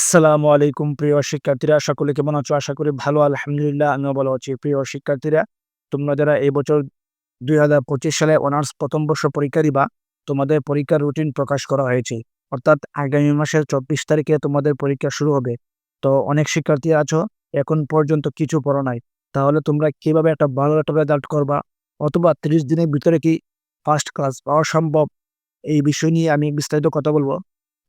আসসালামু আলাইকুম প্রিয় শিক্ষার্থীরা, সকলে কেমন আছো? আশা করি ভালো, আলহামদুলিল্লাহ, আমিও ভালো আছি প্রিয় শিক্ষার্থীরা। তোমরা যারা এই বছর দুই হাজার পঁচিশ সালে অনার্স প্রথম বর্ষ পরীক্ষা দিবা, তোমাদের পরীক্ষার রুটিন প্রকাশ করা হয়েছে। অর্থাৎ আগামী মাসের চব্বিশ তারিখে তোমাদের পরীক্ষা শুরু হবে। তো অনেক শিক্ষার্থী আছো, এখন পর্যন্ত কিছু পড়ো নাই। তাহলে তোমরা কীভাবে একটা ভালো একটা রেজাল্ট করবা? অথবা তিরিশ দিনের ভিতরে কি ফার্স্ট ক্লাস পাওয়া সম্ভব? এই বিষয় নিয়ে আমি বিস্তারিত কথা বলব।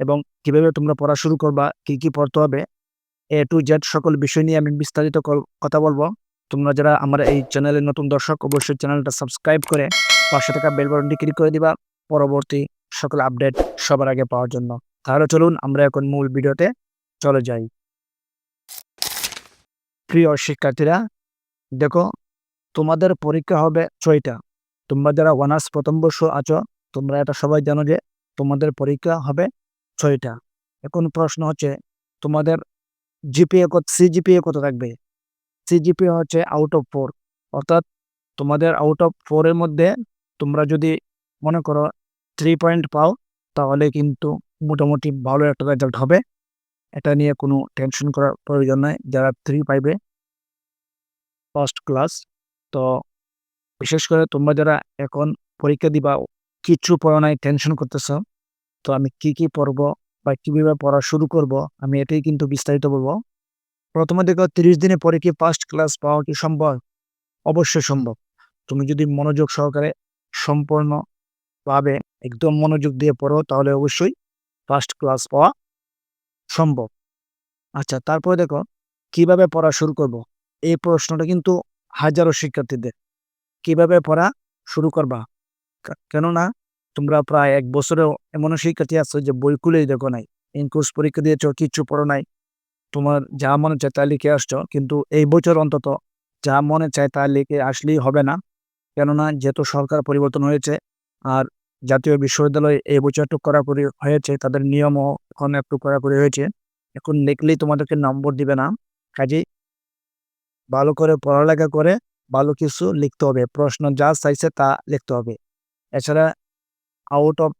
এবং কীভাবে তোমরা পড়া শুরু করবা, কি কি পড়তে হবে, এ টু জেড সকল বিষয় নিয়ে আমি বিস্তারিত কথা বলব। তোমরা যারা আমার এই চ্যানেলের নতুন দর্শক, অবশ্যই চ্যানেলটা সাবস্ক্রাইব করে পাঁচশো টাকা বেল বাটনটি ক্লিক করে দিবা। পরবর্তী সকল আপডেট সবার আগে পাওয়ার জন্য। তাহলে চলুন, আমরা এখন মূল ভিডিওতে চলে যাই। প্রিয় শিক্ষার্থীরা, দেখো, তোমাদের পরীক্ষা হবে ছয়টা। তোমরা যারা অনার্স প্রথম বর্ষ আছো, তোমরা এটা সবাই জানো যে তোমাদের পরীক্ষা হবে ছয়টা। এখন প্রশ্ন হচ্ছে, তোমাদের জিপিএ কত সিজিপিএ কত থাকবে? সিজিপিএ হচ্ছে আউট অফ ফোর অর্থাৎ তোমাদের আউট অফ ফোরের মধ্যে তোমরা যদি মনে করো থ্রি পয়েন্ট পাও, তাহলে কিন্তু মোটামুটি ভালো একটা রেজাল্ট হবে। এটা নিয়ে কোনো টেনশন করার প্রয়োজন নাই, যারা থ্রি পাইবে ফার্স্ট ক্লাস তো বিশেষ করে তোমরা যারা এখন পরীক্ষা দিবা, কিছু পড়া নাই টেনশন করতেছ তো আমি কি কি পড়ব বা কীভাবে পড়া শুরু করব, আমি এটাই কিন্তু বিস্তারিত বলব। প্রথমে দেখো তিরিশ দিনে পরে কি ফার্স্ট ক্লাস পাওয়া কি সম্ভব? অবশ্যই সম্ভব। তুমি যদি মনোযোগ সহকারে সম্পূর্ণ ভাবে একদম মনোযোগ দিয়ে পড়ো, তাহলে অবশ্যই ফার্স্ট ক্লাস পাওয়া সম্ভব। আচ্ছা তারপরে দেখো কীভাবে পড়া শুরু করব? এই প্রশ্নটা কিন্তু হাজারো শিক্ষার্থীদের। কীভাবে পড়া শুরু করবা? কেননা তোমরা প্রায় এক বছরেও এমন শিক্ষার্থী আছো যে বই খুলেই দেখো নাই ইনকোর্স পরীক্ষা দিয়েছ কিচ্ছু পড়ো নাই। তোমার যা মনে চায় তা লিখে আসছো, কিন্তু এই বছর অন্তত যা মনে চায় তা লিখে আসলেই হবে না। কেননা যেহেতু সরকার পরিবর্তন হয়েছে, আর জাতীয় বিশ্ববিদ্যালয় এই বছর একটু কড়াকড়ি হয়েছে, তাদের নিয়মও এখন একটু কড়াকড়ি হয়েছে। এখন লিখলেই তোমাদেরকে নম্বর দিবে না। কাজেই ভালো করে পড়ালেখা করে ভালো কিছু লিখতে হবে, প্রশ্ন যা চাইছে তা লিখতে হবে। এছাড়া আউট অফ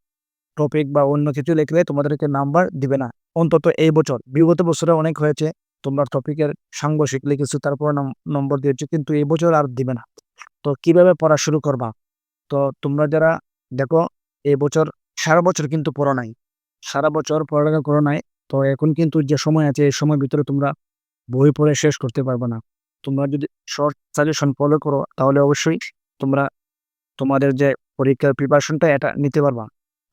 টপিক বা অন্য কিছু লিখলে তোমাদেরকে নাম্বার দিবে না। অন্তত এই বছর, বিগত বছরে অনেক হয়েছে, তোমরা টপিকের সাংঘর্ষিক লিখেছো, তারপর নম্বর দিয়েছ, কিন্তু এই বছর আর দিবে না। তো কীভাবে পড়া শুরু করবা? তো তোমরা যারা, দেখো, এই বছর, সারা বছর কিন্তু পড়া নাই। সারা বছর পড়ালেখা করো নাই, তো এখন কিন্তু যে সময় আছে, এই সময়ের ভিতরে তোমরা বই পড়ে শেষ করতে পারবে না। তোমরা যদি শর্ট সাজেশন ফলো করো, তাহলে অবশ্যই তোমরা, তোমাদের যে পরীক্ষার প্রিপারেশনটা এটা নিতে পারবা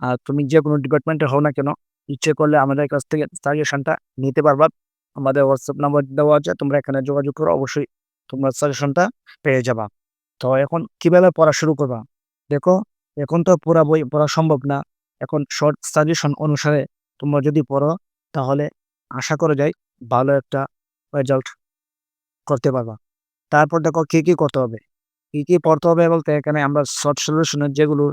আর তুমি যে কোনো ডিপার্টমেন্টে হও না কেন, ইচ্ছে করলে আমাদের কাছ থেকে সাজেশনটা নিতে পারবা। আমাদের হোয়াটসঅ্যাপ নাম্বার দেওয়া আছে, তোমরা এখানে যোগাযোগ করো, অবশ্যই তোমরা সাজেশনটা পেয়ে যাবা। তো এখন কীভাবে পড়া শুরু করবা? দেখো, এখন তো পুরা বই পড়া সম্ভব না। এখন শর্ট সাজেশন অনুসারে তোমরা যদি পড়ো, তাহলে আশা করা যায় ভালো একটা রেজাল্ট করতে পারবা। তারপর দেখো কি কি করতে হবে। কি কি পড়তে হবে বলতে এখানে আমরা শর্ট সলিউশনের যেগুলো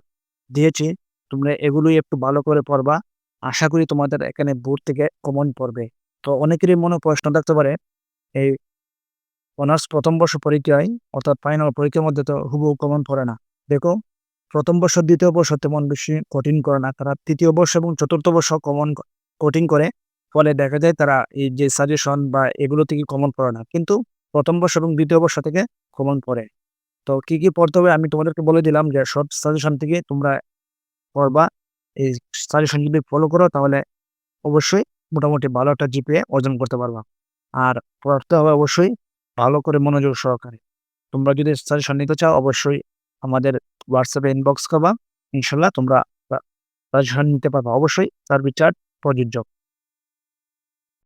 দিয়েছি, তোমরা এগুলোই একটু ভালো করে পড়বা। আশা করি তোমাদের এখানে বোর্ড থেকে কমন পড়বে। তো অনেকেরই মনে প্রশ্ন থাকতে পারে, এই অনার্স প্রথম বর্ষ পরীক্ষায়, অর্থাৎ ফাইনাল পরীক্ষার মধ্যে তো হুবহু কমন পড়ে না। দেখো, প্রথম বর্ষ, দ্বিতীয় বর্ষ তেমন বেশি কঠিন করে না, তারা তৃতীয় বর্ষ এবং চতুর্থ বর্ষ কমন কঠিন করে। ফলে দেখা যায় তারা এই যে সাজেশন বা এগুলো থেকে কমন পড়ে না। কিন্তু প্রথম বর্ষ এবং দ্বিতীয় বর্ষ থেকে কমন পড়ে। তো কি কি পড়তে হবে? আমি তোমাদেরকে বলে দিলাম যে শর্ট সাজেশন থেকে তোমরা পড়বা। এই সাজেশন যদি ফলো করো তাহলে অবশ্যই মোটামুটি ভালো একটা জিপিএ অর্জন করতে পারবা। আর পড়তে হবে অবশ্যই ভালো করে মনোযোগ সহকারে। তোমরা যদি সাজেশন নিতে চাও অবশ্যই আমাদের হোয়াটসঅ্যাপে ইনবক্স করবা। ইনশাল্লাহ তোমরা সাজেশন নিতে পারবা। অবশ্যই সার্ভিস চার্জ প্রযোজ্য।